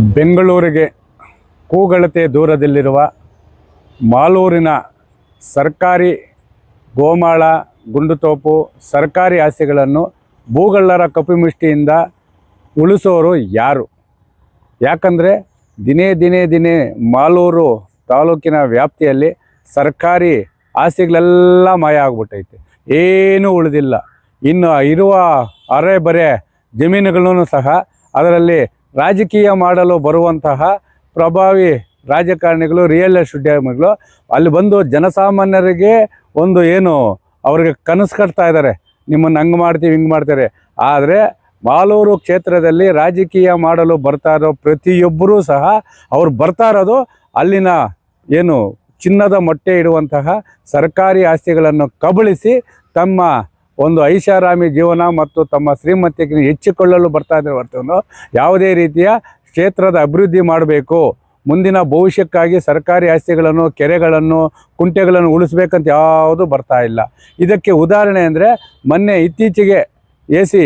ಬೆಂಗಳೂರಿಗೆ ಕೂಗಳತೆ ದೂರದಲ್ಲಿರುವ ಮಾಲೂರಿನ ಸರ್ಕಾರಿ ಗೋಮಾಳ, ಗುಂಡುತೋಪು, ಸರ್ಕಾರಿ ಆಸೆಗಳನ್ನು ಭೂಗಳ್ಳರ ಕಪಿಮುಷ್ಟಿಯಿಂದ ಉಳಿಸೋರು ಯಾರು? ಯಾಕಂದರೆ ದಿನೇ ದಿನೇ ದಿನೇ ಮಾಲೂರು ತಾಲೂಕಿನ ವ್ಯಾಪ್ತಿಯಲ್ಲಿ ಸರ್ಕಾರಿ ಆಸೆಗಳೆಲ್ಲ ಮಾಯ ಆಗ್ಬಿಟ್ಟೈತೆ. ಏನೂ ಉಳಿದಿಲ್ಲ. ಇನ್ನು ಇರುವ ಅರೆ ಬರೆ ಜಮೀನುಗಳನ್ನು ಸಹ ಅದರಲ್ಲಿ ರಾಜಕೀಯ ಮಾಡಲು ಬರುವಂತಹ ಪ್ರಭಾವಿ ರಾಜಕಾರಣಿಗಳು ರಿಯಲ್ ಎಸ್ಟೇಟ್ ಉದ್ಯಮಿಗಳು, ಅಲ್ಲಿ ಬಂದು ಜನಸಾಮಾನ್ಯರಿಗೆ ಒಂದು ಏನು ಅವರಿಗೆ ಕನಸು ಕಟ್ತಾ ಇದ್ದಾರೆ. ನಿಮ್ಮನ್ನು ಹಂಗೆ ಮಾಡ್ತೀವಿ, ಹಿಂಗೆ ಮಾಡ್ತಾರೆ ಆದರೆ ಮಾಲೂರು ಕ್ಷೇತ್ರದಲ್ಲಿ ರಾಜಕೀಯ ಮಾಡಲು ಬರ್ತಾ ಇರೋ ಪ್ರತಿಯೊಬ್ಬರೂ ಸಹ ಅವ್ರು ಬರ್ತಾ ಇರೋದು ಅಲ್ಲಿನ ಏನು ಚಿನ್ನದ ಮೊಟ್ಟೆ ಇಡುವಂತಹ ಸರ್ಕಾರಿ ಆಸ್ತಿಗಳನ್ನು ಕಬಳಿಸಿ ತಮ್ಮ ಒಂದು ಐಷಾರಾಮಿ ಜೀವನ ಮತ್ತು ತಮ್ಮ ಶ್ರೀಮಂತಿಕೆಯನ್ನು ಹೆಚ್ಚಿಕೊಳ್ಳಲು ಬರ್ತಾ ಇದ್ದಾರೆ ಹೊರತು ಯಾವುದೇ ರೀತಿಯ ಕ್ಷೇತ್ರದ ಅಭಿವೃದ್ಧಿ ಮಾಡಬೇಕು. ಮುಂದಿನ ಭವಿಷ್ಯಕ್ಕಾಗಿ ಸರ್ಕಾರಿ ಆಸ್ತಿಗಳನ್ನು, ಕೆರೆಗಳನ್ನು, ಕುಂಟೆಗಳನ್ನು ಉಳಿಸ್ಬೇಕಂತ ಯಾವುದು ಬರ್ತಾ ಇಲ್ಲ. ಇದಕ್ಕೆ ಉದಾಹರಣೆ ಅಂದರೆ ಮೊನ್ನೆ ಇತ್ತೀಚೆಗೆ ಎ ಸಿ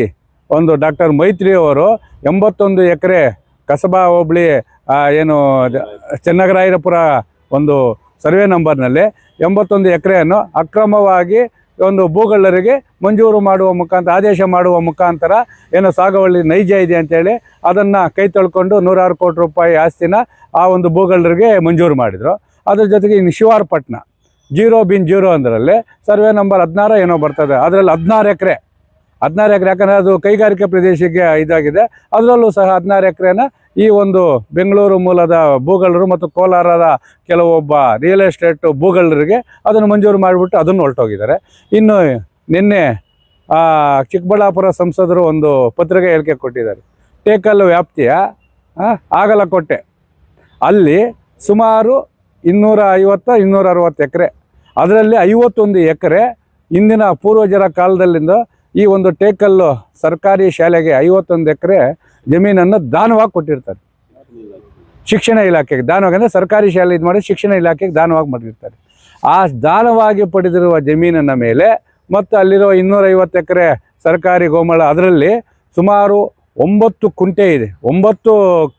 ಒಂದು ಡಾಕ್ಟರ್ ಮೈತ್ರಿ ಅವರು ಎಂಬತ್ತೊಂದು ಎಕರೆ ಕಸಬಾ ಹೋಬಳಿ ಏನು ಚೆನ್ನಗರಾಯರಪುರ ಒಂದು ಸರ್ವೆ ನಂಬರ್ನಲ್ಲಿ ಎಂಬತ್ತೊಂದು ಎಕರೆಯನ್ನು ಅಕ್ರಮವಾಗಿ ಒಂದು ಭೂಗಳ್ಳರಿಗೆ ಮಂಜೂರು ಮಾಡುವ ಮುಖಾಂತರ, ಆದೇಶ ಮಾಡುವ ಮುಖಾಂತರ ಏನು ಸಾಗವಳ್ಳಿ ನೈಜ ಇದೆ ಅಂತೇಳಿ ಅದನ್ನು ಕೈ ತೊಳ್ಕೊಂಡು ನೂರಾರು ಕೋಟಿ ರೂಪಾಯಿ ಆಸ್ತಿನ ಆ ಒಂದು ಭೂಗಳ್ಳರಿಗೆ ಮಂಜೂರು ಮಾಡಿದರು. ಅದ್ರ ಜೊತೆಗೆ ಇನ್ನು ಶಿವಾರಪಟ್ಟಣ ಜೀರೋ ಬಿನ್ ಜೀರೋ ಅಂದರಲ್ಲಿ ಸರ್ವೆ ನಂಬರ್ ಹದಿನಾರು ಏನೋ ಬರ್ತದೆ. ಅದರಲ್ಲಿ ಹದಿನಾರು ಎಕರೆ ಹದಿನಾರು ಎಕರೆ, ಯಾಕಂದರೆ ಅದು ಕೈಗಾರಿಕೆ ಪ್ರದೇಶಕ್ಕೆ ಇದಾಗಿದೆ. ಅದರಲ್ಲೂ ಸಹ ಹದಿನಾರು ಎಕರೆನ ಈ ಒಂದು ಬೆಂಗಳೂರು ಮೂಲದ ಭೂಗಳರು ಮತ್ತು ಕೋಲಾರದ ಕೆಲವೊಬ್ಬ ರಿಯಲ್ ಎಸ್ಟೇಟ್ ಭೂಗಳರಿಗೆ ಅದನ್ನು ಮಂಜೂರು ಮಾಡಿಬಿಟ್ಟು ಅದನ್ನು ಹೊರಟೋಗಿದ್ದಾರೆ. ಇನ್ನು ನಿನ್ನೆ ಚಿಕ್ಕಬಳ್ಳಾಪುರ ಸಂಸದರು ಒಂದು ಪತ್ರಿಕೆ ಹೇಳಿಕೆ ಕೊಟ್ಟಿದ್ದಾರೆ. ಟೇಕಲ್ಲು ವ್ಯಾಪ್ತಿಯ ಆಗಲಕೋಟೆ. ಅಲ್ಲಿ ಸುಮಾರು ಇನ್ನೂರ ಐವತ್ತ, ಇನ್ನೂರ ಅರವತ್ತು ಎಕರೆ. ಅದರಲ್ಲಿ ಐವತ್ತೊಂದು ಎಕರೆ ಇಂದಿನ ಪೂರ್ವಜರ ಕಾಲದಲ್ಲಿಂದ ಈ ಒಂದು ಟೇಕಲ್ಲು ಸರ್ಕಾರಿ ಶಾಲೆಗೆ ಐವತ್ತೊಂದು ಎಕರೆ ಜಮೀನನ್ನು ದಾನವಾಗಿ ಕೊಟ್ಟಿರ್ತಾರೆ. ಶಿಕ್ಷಣ ಇಲಾಖೆಗೆ ದಾನವಾಗಿ ಅಂದರೆ ಸರ್ಕಾರಿ ಶಾಲೆ ಇದು ಮಾಡಿ ಶಿಕ್ಷಣ ಇಲಾಖೆಗೆ ದಾನವಾಗಿ ಮಾಡಿರ್ತಾರೆ. ಆ ದಾನವಾಗಿ ಪಡೆದಿರುವ ಜಮೀನನ್ನ ಮೇಲೆ ಮತ್ತು ಅಲ್ಲಿರುವ ಇನ್ನೂರೈವತ್ತು ಎಕರೆ ಸರ್ಕಾರಿ ಗೋಮಳ ಅದರಲ್ಲಿ ಸುಮಾರು ಒಂಬತ್ತು ಕುಂಟೆ ಇದೆ. ಒಂಬತ್ತು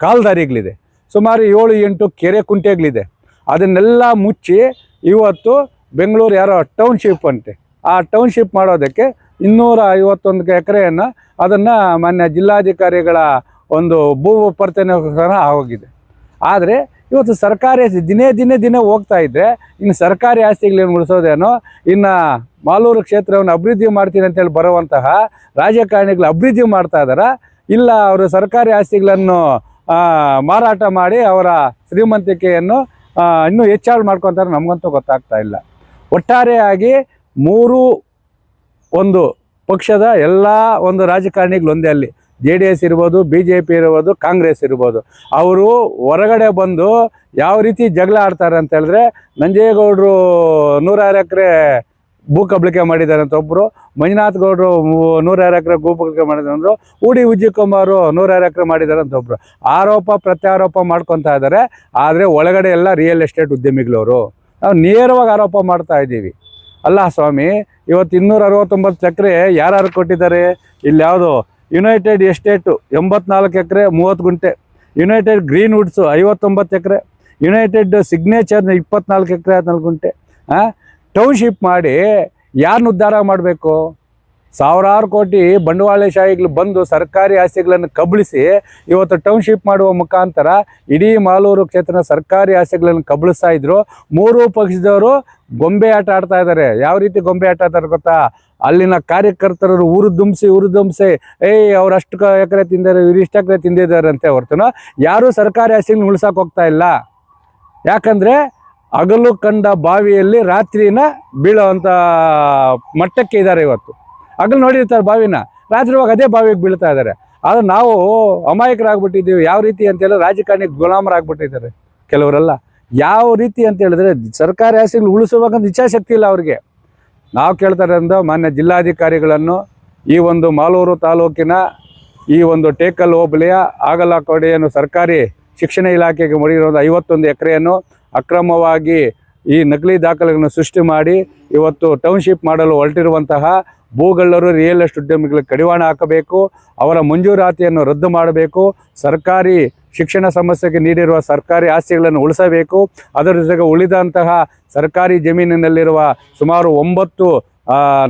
ಕಾಲ್ದಾರಿಗಳಿದೆ. ಸುಮಾರು ಏಳು ಎಂಟು ಕೆರೆ ಕುಂಟೆಗಳಿದೆ. ಅದನ್ನೆಲ್ಲ ಮುಚ್ಚಿ ಇವತ್ತು ಬೆಂಗಳೂರು ಯಾರೋ ಟೌನ್ಶಿಪ್ ಅಂತೆ. ಆ ಟೌನ್ಶಿಪ್ ಮಾಡೋದಕ್ಕೆ ಇನ್ನೂರ ಐವತ್ತೊಂದು ಎಕರೆಯನ್ನು ಅದನ್ನು ಮಾನ್ಯ ಜಿಲ್ಲಾಧಿಕಾರಿಗಳ ಒಂದು ಭೂ ಪರ್ತನೆಗೋಸ್ಕರ ಹೋಗಿದೆ. ಆದರೆ ಇವತ್ತು ಸರ್ಕಾರಿ ಆಸ್ತಿ ದಿನೇ ದಿನೇ ದಿನೇ ಹೋಗ್ತಾ ಇದ್ದರೆ ಇನ್ನು ಸರ್ಕಾರಿ ಆಸ್ತಿಗಳೇನು ಉಳಿಸೋದೇನೋ, ಇನ್ನು ಮಾಲೂರು ಕ್ಷೇತ್ರವನ್ನು ಅಭಿವೃದ್ಧಿ ಮಾಡ್ತೀನಿ ಅಂತೇಳಿ ಬರುವಂತಹ ರಾಜಕಾರಣಿಗಳು ಅಭಿವೃದ್ಧಿ ಮಾಡ್ತಾ ಇದ್ದಾರೆ ಇಲ್ಲ ಅವರು ಸರ್ಕಾರಿ ಆಸ್ತಿಗಳನ್ನು ಮಾರಾಟ ಮಾಡಿ ಅವರ ಶ್ರೀಮಂತಿಕೆಯನ್ನು ಇನ್ನೂ ಹೆಚ್ಚಾಳು ಮಾಡ್ಕೊತಾರೆ ನಮಗಂತೂ ಗೊತ್ತಾಗ್ತಾ ಇಲ್ಲ. ಒಟ್ಟಾರೆಯಾಗಿ ಮೂರು ಒಂದು ಪಕ್ಷದ ಎಲ್ಲ ಒಂದು ರಾಜಕಾರಣಿಗಳು ಒಂದೇ ಅಲ್ಲಿ. ಜೆ ಡಿ ಎಸ್ ಇರ್ಬೋದು, ಬಿ ಜೆ ಪಿ ಇರ್ಬೋದು, ಕಾಂಗ್ರೆಸ್ ಇರ್ಬೋದು. ಅವರು ಹೊರಗಡೆ ಬಂದು ಯಾವ ರೀತಿ ಜಗಳ ಆಡ್ತಾರೆ ಅಂತ ಹೇಳಿದ್ರೆ ನಂಜೇಗೌಡರು ನೂರಾರು ಎಕರೆ ಭೂ ಕಬಳಿಕೆ ಮಾಡಿದ್ದಾರೆ ಅಂತ ಒಬ್ಬರು ಮಂಜುನಾಥ್ ಗೌಡರು ನೂರಾರು ಎಕರೆ ಭೂ ಕಬಳಿಕೆ ಮಾಡಿದ್ದಾರೆ ಅಂದರು ಉಡಿ ವಿಜಯ್ ಕುಮಾರ್ ನೂರಾರು ಎಕರೆ ಮಾಡಿದ್ದಾರೆ ಅಂತ ಒಬ್ಬರು ಆರೋಪ ಪ್ರತ್ಯಾರೋಪ ಮಾಡ್ಕೊತಾ ಇದ್ದಾರೆ, ಆದರೆ ಒಳಗಡೆ ಎಲ್ಲ ರಿಯಲ್ ಎಸ್ಟೇಟ್ ಉದ್ಯಮಿಗಳವರು. ನಾವು ನೇರವಾಗಿ ಆರೋಪ ಮಾಡ್ತಾ ಇದ್ದೀವಿ. ಅಲ್ಲ ಸ್ವಾಮಿ, ಇವತ್ತು ಇನ್ನೂರ ಅರವತ್ತೊಂಬತ್ತು ಎಕರೆ ಯಾರ್ಯಾರು ಕೊಟ್ಟಿದ್ದಾರೆ? ಇಲ್ಲಿ ಯಾವುದು? ಯುನೈಟೆಡ್ ಎಸ್ಟೇಟು ಎಂಬತ್ನಾಲ್ಕು ಎಕರೆ, ಮೂವತ್ತು ಗುಂಟೆ. ಯುನೈಟೆಡ್ ಗ್ರೀನ್ ವುಡ್ಸು ಐವತ್ತೊಂಬತ್ತು ಎಕರೆ. ಯುನೈಟೆಡ್ ಸಿಗ್ನೇಚರ್ನ ಇಪ್ಪತ್ನಾಲ್ಕು ಎಕರೆ, ಹದಿನಾಲ್ಕು ಗುಂಟೆ. ಟೌನ್ಶಿಪ್ ಮಾಡಿ ಯಾರನ್ನ ಉದ್ಧಾರ ಮಾಡಬೇಕು? ಸಾವಿರಾರು ಕೋಟಿ ಬಂಡವಾಳಶಾಹಿಗಳು ಬಂದು ಸರ್ಕಾರಿ ಆಸೆಗಳನ್ನು ಕಬಳಿಸಿ ಇವತ್ತು ಟೌನ್ಶಿಪ್ ಮಾಡುವ ಮುಖಾಂತರ ಇಡೀ ಮಾಲೂರು ಕ್ಷೇತ್ರದ ಸರ್ಕಾರಿ ಆಸೆಗಳನ್ನು ಕಬಳಿಸ್ತಾ ಇದ್ರು. ಮೂರೂ ಪಕ್ಷದವರು ಗೊಂಬೆ ಆಟ ಆಡ್ತಾ ಇದ್ದಾರೆ ಯಾವ ರೀತಿ ಗೊಂಬೆ ಆಟ ಆಡ್ತಾರೆ ಗೊತ್ತಾ? ಅಲ್ಲಿನ ಕಾರ್ಯಕರ್ತರು ಊರು ದುಂಬಿಸಿ ಊರು ದುಂಬಿಸಿ, ಏಯ್, ಅವ್ರು ಅಷ್ಟು ಎಕರೆ ತಿಂದಿದ್ದಾರೆ, ಇವ್ರು ಇಷ್ಟು ಎಕರೆ ತಿಂದಿದ್ದಾರೆ ಅಂತ ಹೊರ್ತು ಯಾರೂ ಸರ್ಕಾರಿ ಆಸೆಗಳನ್ನ ಉಳ್ಸಕ್ಕೆ ಹೋಗ್ತಾ ಇಲ್ಲ. ಯಾಕಂದರೆ ಹಗಲು ಕಂಡ ಬಾವಿಯಲ್ಲಿ ರಾತ್ರಿನ ಬೀಳೋ ಅಂಥ ಮಟ್ಟಕ್ಕೆ ಇದ್ದಾರೆ ಇವತ್ತು. ಹಗಲು ನೋಡಿರ್ತಾರೆ ಬಾವಿನ. ರಾತ್ರಿ ಹೋಗಿ ಅದೇ ಬಾವಿಗೆ ಬೀಳ್ತಾ ಇದ್ದಾರೆ. ಆದರೆ ನಾವು ಅಮಾಯಕರಾಗ್ಬಿಟ್ಟಿದ್ದೀವಿ. ಯಾವ ರೀತಿ ಅಂತೇಳಿ ರಾಜಕಾರಣಿ ಗುಲಾಮರಾಗ್ಬಿಟ್ಟಿದ್ದಾರೆ ಕೆಲವರೆಲ್ಲ. ಯಾವ ರೀತಿ ಅಂತ ಹೇಳಿದ್ರೆ ಸರ್ಕಾರಿ ಆಸ್ತಿಗಳು ಉಳಿಸಬೇಕಂತ ಇಚ್ಛಾಶಕ್ತಿ ಇಲ್ಲ ಅವ್ರಿಗೆ. ನಾವು ಕೇಳ್ತಾರೆ ಅಂದ ಮಾನ್ಯ ಜಿಲ್ಲಾಧಿಕಾರಿಗಳನ್ನು ಈ ಒಂದು ಮಾಲೂರು ತಾಲೂಕಿನ ಈ ಒಂದು ಟೇಕಲ್ ಹೋಬಳಿಯ ಆಗಲಕೋಟೆಯನ್ನು ಸರ್ಕಾರಿ ಶಿಕ್ಷಣ ಇಲಾಖೆಗೆ ಮಡಿರೋದು ಐವತ್ತೊಂದು ಎಕರೆಯನ್ನು ಅಕ್ರಮವಾಗಿ ಈ ನಕಲಿ ದಾಖಲೆಗಳನ್ನು ಸೃಷ್ಟಿ ಮಾಡಿ ಇವತ್ತು ಟೌನ್ಶಿಪ್ ಮಾಡಲು ಹೊರಟಿರುವಂತಹ ಭೂಗಳ್ಳರು ರಿಯಲ್ ಎಸ್ಟೇಟ್ ಉದ್ಯಮಿಗಳಿಗೆ ಕಡಿವಾಣ ಹಾಕಬೇಕು, ಅವರ ಮಂಜೂರಾತಿಯನ್ನು ರದ್ದು ಮಾಡಬೇಕು, ಸರ್ಕಾರಿ ಶಿಕ್ಷಣ ಸಮಸ್ಯೆಗೆ ನೀಡಿರುವ ಸರ್ಕಾರಿ ಆಸ್ತಿಗಳನ್ನು ಉಳಿಸಬೇಕು, ಅದರ ಜೊತೆಗೆ ಉಳಿದಂತಹ ಸರ್ಕಾರಿ ಜಮೀನಿನಲ್ಲಿರುವ ಸುಮಾರು ಒಂಬತ್ತು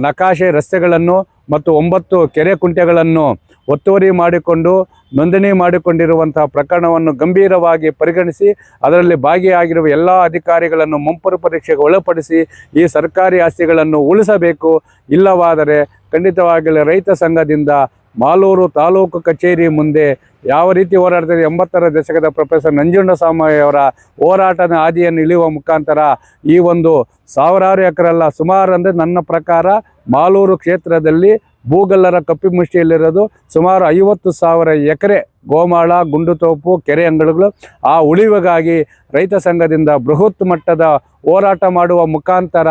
ನಕಾಶೆ ರಸ್ತೆಗಳನ್ನು ಮತ್ತು ಒಂಬತ್ತು ಕೆರೆ ಕುಂಟೆಗಳನ್ನು ಒತ್ತುವರಿ ಮಾಡಿಕೊಂಡು, ನೋಂದಣಿ ಮಾಡಿಕೊಂಡಿರುವಂತಹ ಪ್ರಕರಣವನ್ನು ಗಂಭೀರವಾಗಿ ಪರಿಗಣಿಸಿ, ಅದರಲ್ಲಿ ಭಾಗಿಯಾಗಿರುವ ಎಲ್ಲ ಅಧಿಕಾರಿಗಳನ್ನು ಮುಂಪರು ಪರೀಕ್ಷೆಗೆ ಒಳಪಡಿಸಿ, ಈ ಸರ್ಕಾರಿ ಆಸ್ತಿಗಳನ್ನು ಉಳಿಸಬೇಕು. ಇಲ್ಲವಾದರೆ ಖಂಡಿತವಾಗಿಯೂ ರೈತ ಸಂಘದಿಂದ ಮಾಲೂರು ತಾಲೂಕು ಕಚೇರಿ ಮುಂದೆ ಯಾವ ರೀತಿ ಹೋರಾಡ್ತಾರೆ ಎಂಬತ್ತರ ದಶಕದ ಪ್ರೊಫೆಸರ್ ನಂಜುಂಡಸ್ವಾಮಿ ಅವರ ಹೋರಾಟದ ಹಾದಿಯನ್ನು ಇಳಿಯುವ ಮುಖಾಂತರ ಈ ಒಂದು ಸಾವಿರಾರು ಎಕರೆಲ್ಲ ಸುಮಾರು ಅಂದರೆ ನನ್ನ ಪ್ರಕಾರ ಮಾಲೂರು ಕ್ಷೇತ್ರದಲ್ಲಿ ಭೂಗಲ್ಲರ ಕಪ್ಪಿಮುಷ್ಟಿಯಲ್ಲಿರೋದು ಸುಮಾರು ಐವತ್ತು ಸಾವಿರ ಎಕರೆ ಗೋಮಾಳ ಗುಂಡುತೋಪು ಕೆರೆ ಅಂಗಡಿಗಳು ಆ ಉಳಿವಿಗಾಗಿ ರೈತ ಸಂಘದಿಂದ ಬೃಹತ್ ಮಟ್ಟದ ಹೋರಾಟ ಮಾಡುವ ಮುಖಾಂತರ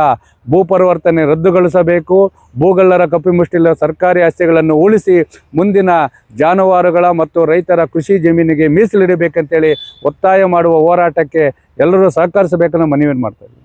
ಭೂ ಪರಿವರ್ತನೆ ರದ್ದುಗೊಳಿಸಬೇಕು ಭೂಗಲ್ಲರ ಕಪ್ಪಿಮುಷ್ಟಿಲ ಸರ್ಕಾರಿ ಆಸ್ತಿಗಳನ್ನು ಉಳಿಸಿ ಮುಂದಿನ ಜಾನುವಾರುಗಳ ಮತ್ತು ರೈತರ ಕೃಷಿ ಜಮೀನಿಗೆ ಮೀಸಲಿಡಬೇಕಂತೇಳಿ ಒತ್ತಾಯ ಮಾಡುವ ಹೋರಾಟಕ್ಕೆ ಎಲ್ಲರೂ ಸಹಕರಿಸಬೇಕನ್ನೋ ಮನವಿಯನ್ನು ಮಾಡ್ತಾರೆ